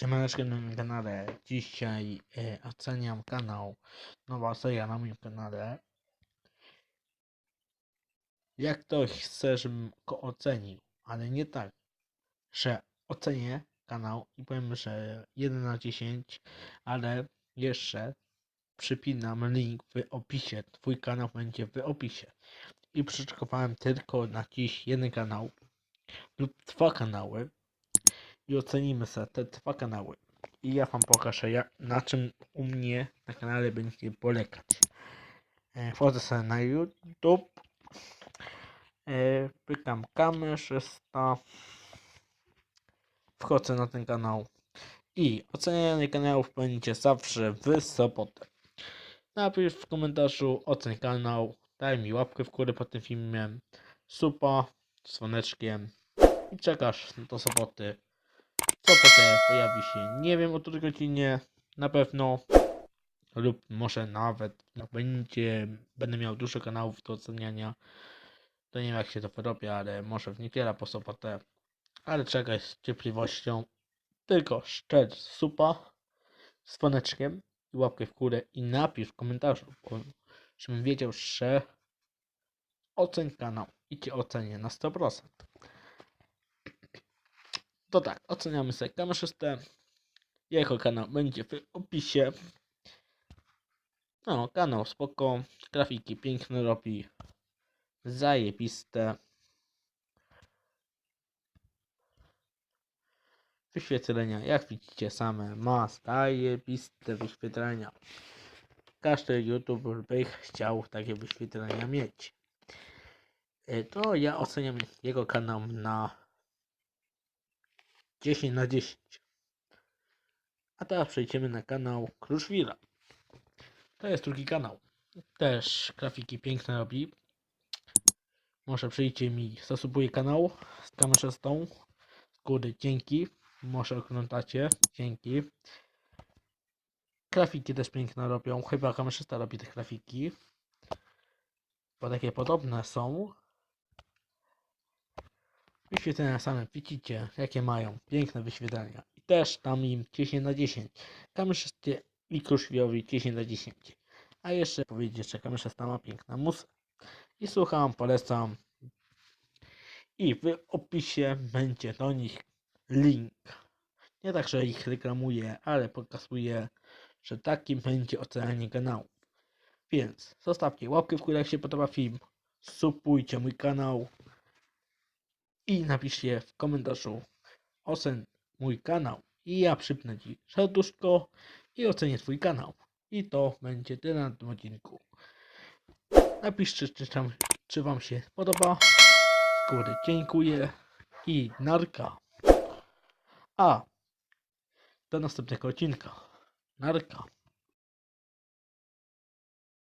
Siemaneczko na moim kanale. Dzisiaj e, oceniam kanał. Nowa seria na moim kanale. Jak ktoś chce, żebym go ocenił, ale nie tak, że ocenię kanał i powiem, że 1 na 10, ale jeszcze przypinam link w opisie. Twój kanał będzie w opisie. I przyczekowałem tylko na dziś jeden kanał lub dwa kanały i ocenimy sobie te dwa kanały. I ja wam pokażę jak, na czym u mnie na kanale będzie polegać. E, wchodzę sobie na YouTube. E, pykam kamerzysta. Wchodzę na ten kanał. I ocenianie kanałów będzie zawsze w sobotę. Napisz w komentarzu oceń kanał. Daj mi łapkę w górę pod tym filmem. Supa dzwoneczkiem. I czekasz do soboty. Sobotę pojawi się, nie wiem o której godzinie, na pewno. Lub może nawet będzie, będę miał dużo kanałów do oceniania. To nie wiem jak się to wyrobi, ale może w niedzielę po sobotę. Ale czekaj z cierpliwością. Tylko szczerz supa z dzwoneczkiem i łapkę w górę i napisz w komentarzu, żebym wiedział, że oceń kanał i cię ocenię na 100%. To tak, oceniamy sobie kamerzystę. Jego kanał będzie w opisie. No, kanał spoko. Grafiki piękne robi. Zajebiste. Wyświetlenia, jak widzicie same, ma zajebiste wyświetlenia. Każdy youtuber by chciał takie wyświetlenia mieć. E, To ja oceniam jego kanał na 10 na 10. A teraz przejdziemy na kanał Kruszwila. To jest drugi kanał. Też grafiki piękne robi. Może przyjdzie mi, zasubuje kanał z kamerzystą. Z góry dzięki. Może oglądacie. Dzięki. Grafiki też piękne robią. Chyba kamerzysta robi te grafiki. Bo takie podobne są. Wyświetlenia same widzicie, jakie mają. Piękne wyświetlenia. I też tam im 10 na 10. Kamerzystie i Kruszwiowi 10 na 10. A jeszcze powiedzieć, że kamerzysta ma piękna muzyka. I słucham, polecam. I w opisie będzie do nich link. Nie tak, że ich reklamuję, ale pokazuję, że takim będzie ocenianie kanału. Więc zostawcie łapkę w górę, jak się podoba film. Subujcie mój kanał i napiszcie w komentarzu ocen mój kanał i ja przypnę Ci serduszko i ocenię Twój kanał. I to będzie tyle na tym odcinku. Napiszcie, czy, tam, czy Wam się podoba. Góry dziękuję i narka. A do następnego odcinka. Narka.